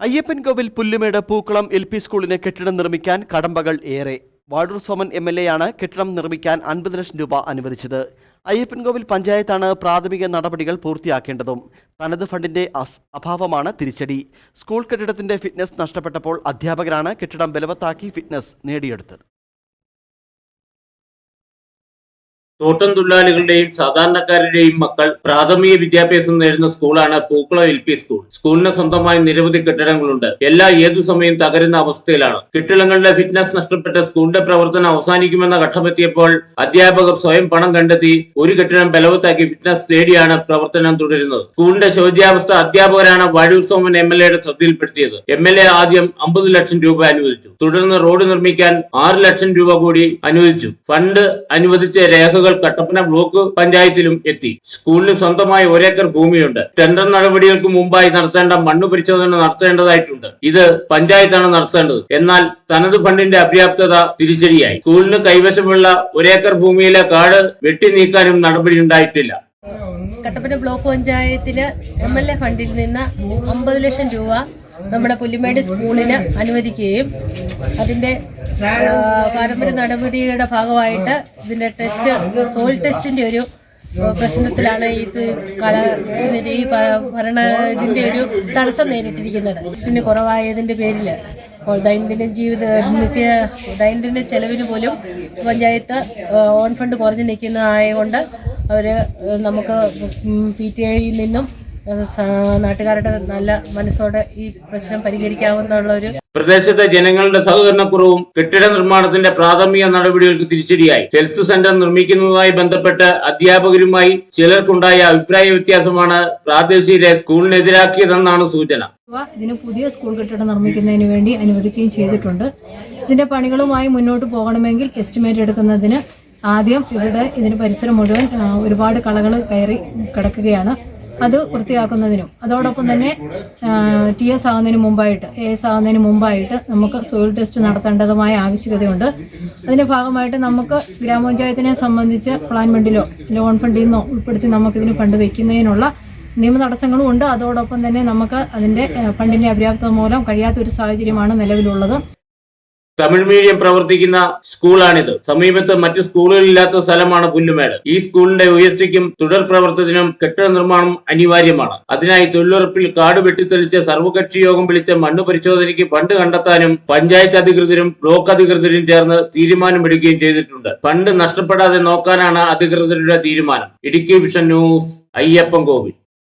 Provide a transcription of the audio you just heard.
Ayyappancoil Pullumedu Pookkulam L P സ്കൂളിന് കെട്ടിടം നിർമ്മിക്കാൻ കടമ്പകൾ ഏറെ. Vadoor Soman M L A ആണ് കെട്ടിടം നിർമ്മിക്കാൻ അൻപത് ലക്ഷം രൂപ അനുവദിച്ചത്. അയ്യപ്പൻകോവിൽ പഞ്ചായത്താണ് പ്രാഥമിക നടപടികൾ പൂർത്തിയാക്കേണ്ടതും. തനത് ഫണ്ടിന്റെ അഭാവമാണ് തിരിച്ചടി. സ്കൂൾ കെട്ടിടത്തിന്റെ ഫിറ്റ്നസ് നഷ്ടപ്പെട്ടപ്പോൾ അധ്യാപകരാണ് കെട്ടിടം ബലവത്താക്കി ഫിറ്റ്നസ് നേടിയെടുത്തത്. തോട്ടം തൊഴിലാളികളുടെയും സാധാരണക്കാരുടെയും മക്കൾ പ്രാഥമിക വിദ്യാഭ്യാസം നേടുന്ന സ്കൂളാണ് പൂക്കുളം എൽ പി സ്കൂൾ. സ്കൂളിന് സ്വന്തമായി നിരവധി കെട്ടിടങ്ങളുണ്ട്. എല്ലാ ഏതു സമയം തകരുന്ന അവസ്ഥയിലാണ്. കെട്ടിടങ്ങളുടെ ഫിറ്റ്നസ് നഷ്ടപ്പെട്ട സ്കൂളിന്റെ പ്രവർത്തനം അവസാനിക്കുമെന്ന ഘട്ടമെത്തിയപ്പോൾ അധ്യാപകർ സ്വയം പണം കണ്ടെത്തി ഒരു കെട്ടിടം ബലവത്താക്കി ഫിറ്റ്നസ് നേടിയാണ് പ്രവർത്തനം തുടരുന്നത്. സ്കൂളിന്റെ ശോച്യാവസ്ഥ അധ്യാപകരാണ് വഴൂർ സോമൻ എം എൽ എയുടെ ശ്രദ്ധയിൽപ്പെടുത്തിയത്. എം എൽ എ ആദ്യം അമ്പത് ലക്ഷം രൂപ അനുവദിച്ചു. തുടർന്ന് റോഡ് നിർമ്മിക്കാൻ ആറ് ലക്ഷം രൂപ കൂടി അനുവദിച്ചു. ഫണ്ട് അനുവദിച്ച രേഖകൾ കട്ടപ്പന ബ്ലോക്ക് പഞ്ചായത്തിലും എത്തി. സ്കൂളിന് സ്വന്തമായി ഒരേക്കർ ഭൂമിയുണ്ട്. ടെൻഡർ നടപടികൾക്ക് മുമ്പായി നടത്തേണ്ട മണ്ണ് പരിശോധന നടത്തേണ്ടതായിട്ടുണ്ട്. ഇത് പഞ്ചായത്താണ് നടത്തേണ്ടത്. എന്നാൽ തനത് ഫണ്ടിന്റെ അപര്യാപ്തത തിരിച്ചടിയായി. സ്കൂളിന് കൈവശമുള്ള ഒരേക്കർ ഭൂമിയിലെ കാട് വെട്ടി നീക്കാനും നടപടി ഉണ്ടായിട്ടില്ല കട്ടപ്പന ബ്ലോക്ക് പഞ്ചായത്തിൽ എം എൽ എ ഫണ്ടിൽ നിന്ന് അമ്പത് ലക്ഷം രൂപ നമ്മുടെ പുല്ലുമേട് സ്കൂളിന് അനുവദിക്കുകയും അതിന്റെ പാരമ്പര്യ നടപടിയുടെ ഭാഗമായിട്ട് ഇതിന്റെ ടെസ്റ്റ് സോൾ ടെസ്റ്റിന്റെ ഒരു പ്രശ്നത്തിലാണ് ഈ കല ഈ ഭരണ ഇതിന്റെ ഒരു തടസ്സം നേരിട്ടിരിക്കുന്നത്. ടെസ്റ്റിന് കുറവായതിന്റെ പേരിൽ ദൈനംദിന ജീവിത നിത്യ ദൈനംദിന ചെലവിന് പോലും പഞ്ചായത്ത് ഓൺ ഫണ്ട് കുറഞ്ഞു നിൽക്കുന്നതായതുകൊണ്ട് അവർ നമുക്ക് പി ടി ഐയിൽ നിന്നും നാട്ടുകാരുടെ നല്ല മനസ്സോടെ ഈ പ്രശ്നം പരിഹരിക്കാവുന്നുള്ളൊരു പ്രദേശത്തെ ജനങ്ങളുടെ സഹകരണക്കുറവും കെട്ടിട നിർമ്മാണത്തിന്റെ പ്രാഥമിക നടപടികൾക്ക് തിരിച്ചടിയായി. ഹെൽത്ത് സെന്റർ നിർമ്മിക്കുന്നതുമായി ബന്ധപ്പെട്ട് അധ്യാപകരുമായി ചിലർക്കുണ്ടായ അഭിപ്രായ വ്യത്യാസമാണ് പ്രാദേശിക സ്കൂളിനെതിരാക്കിയതെന്നാണ് സൂചന. ഇതിന് പുതിയ സ്കൂൾ കെട്ടിടം നിർമ്മിക്കുന്നതിന് വേണ്ടി അനുവദിക്കുകയും ചെയ്തിട്ടുണ്ട്. ഇതിന്റെ പണികളുമായി മുന്നോട്ട് പോകണമെങ്കിൽ എസ്റ്റിമേറ്റ് എടുക്കുന്നതിന് ആദ്യം ഇവിടെ ഇതിന് പരിസരം മുഴുവൻ ഒരുപാട് കളകൾ കയറി കിടക്കുകയാണ്. അത് വൃത്തിയാക്കുന്നതിനും അതോടൊപ്പം തന്നെ ടി എസ് ആകുന്നതിന് മുമ്പായിട്ട് എ എസ് ആകുന്നതിന് മുമ്പായിട്ട് നമുക്ക് സോയിൽ ടെസ്റ്റ് നടത്തേണ്ടതുമായ ആവശ്യകതയുണ്ട്. അതിന്റെ ഭാഗമായിട്ട് നമുക്ക് ഗ്രാമപഞ്ചായത്തിനെ സംബന്ധിച്ച് പ്ലാൻ ഫണ്ടിലോ ലോൺ ഫണ്ടിൽ നിന്നോ ഉൾപ്പെടുത്തി നമുക്കിതിന് ഫണ്ട് വെക്കുന്നതിനുള്ള നിയമ തടസ്സങ്ങളും ഉണ്ട്. അതോടൊപ്പം തന്നെ നമുക്ക് അതിന്റെ ഫണ്ടിന്റെ അപര്യാപ്തത മൂലം കഴിയാത്ത ഒരു സാഹചര്യമാണ് നിലവിലുള്ളത്. തമിഴ് മീഡിയം പ്രവർത്തിക്കുന്ന സ്കൂളാണിത്. സമീപത്ത് മറ്റു സ്കൂളുകളില്ലാത്ത സ്ഥലമാണ് പുല്ലുമേട്. ഈ സ്കൂളിന്റെ ഉയർച്ചയ്ക്കും തുടർ പ്രവർത്തനത്തിനും കെട്ടിട നിർമ്മാണം അനിവാര്യമാണ്. അതിനായി തൊഴിലുറപ്പിൽ കാട് വെട്ടിത്തെളിച്ച് സർവകക്ഷി യോഗം വിളിച്ച മണ്ണ് പരിശോധനയ്ക്ക് ഫണ്ട് കണ്ടെത്താനും പഞ്ചായത്ത് അധികൃതരും ബ്ലോക്ക് അധികൃതരും ചേർന്ന് തീരുമാനമെടുക്കുകയും ചെയ്തിട്ടുണ്ട്. ഫണ്ട് നഷ്ടപ്പെടാതെ നോക്കാനാണ് അധികൃതരുടെ തീരുമാനം. Idukki vision news Ayyappan Kovil.